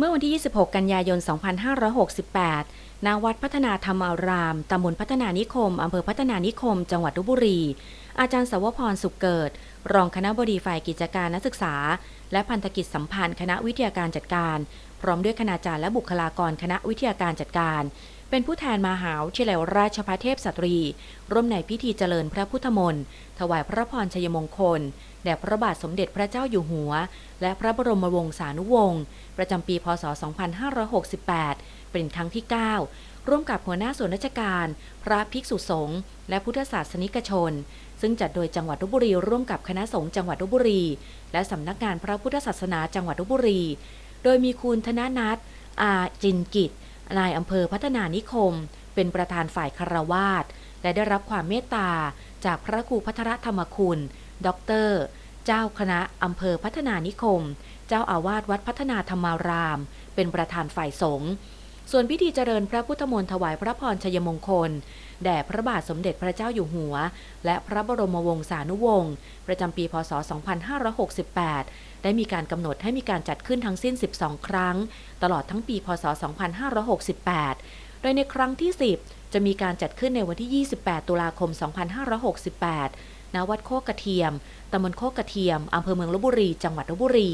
เมื่อวันที่ 26 กันยายน 2568 ณ วัดพัฒนาธรรมาราม ตำบลพัฒนานิคม อำเภอพัฒนานิคม จังหวัดลบบุรี อาจารย์สวพร สุขเกิด รองคณะบดีฝ่ายกิจการนักศึกษา และพันธกิจสัมพันธ์คณะวิทยาการจัดการ พร้อมด้วยคณาจารย์และบุคลากรคณะวิทยาการจัดการ เป็นผู้แทนมหาวิทยาลัยราชภัฏเทพสตรี ร่วมในพิธีเจริญพระพุทธมนต์ถวายพระพรชัยมงคล แด่พระบาทสมเด็จพระเจ้าอยู่หัว และพระบรมวงศานุวงศ์ประจำปีพศ 2568 เป็นครั้งที่ 9 ร่วมกับหัวหน้าส่วนราชการ พระภิกษุสงฆ์และพุทธศาสนิกชน ซึ่งจัดโดยจังหวัดลบบุรี ร่วมกับคณะสงฆ์จังหวัดลบบุรี และสำนักงานพระพุทธศาสนาจังหวัดลบบุรี โดยมีคุณธนนัทอาจินกิจ นายอำเภอพัฒนานิคม เป็นประธานฝ่ายคารวาสและได้รับความเมตตาจากพระครูพัทรธรรมคุณด็อกเตอร์เจ้าคณะอำเภอพัฒนานิคม เจ้าอาวาสวัดพัฒนาธรรมาราม เป็นประธานฝ่ายสงฆ์ ส่วนพิธีเจริญพระพุทธมนต์ถวายพระพรชัยมงคล แด่พระบาทสมเด็จพระเจ้าอยู่หัว และพระบรมวงศานุวงศ์ประจำปีพศ 2568 ได้มีการกำหนดให้มีการจัดขึ้นทั้งสิ้น 12 ครั้ง ตลอดทั้งปีพศ 2568 โดยในครั้งที่ 10 จะมีการจัดขึ้นในวันที่ 28 ตุลาคม 2568ณวัดโคกกระเทียมตำบลโคกกระเทียมอำเภอเมืองลบบุรี จังหวัดลบบุรี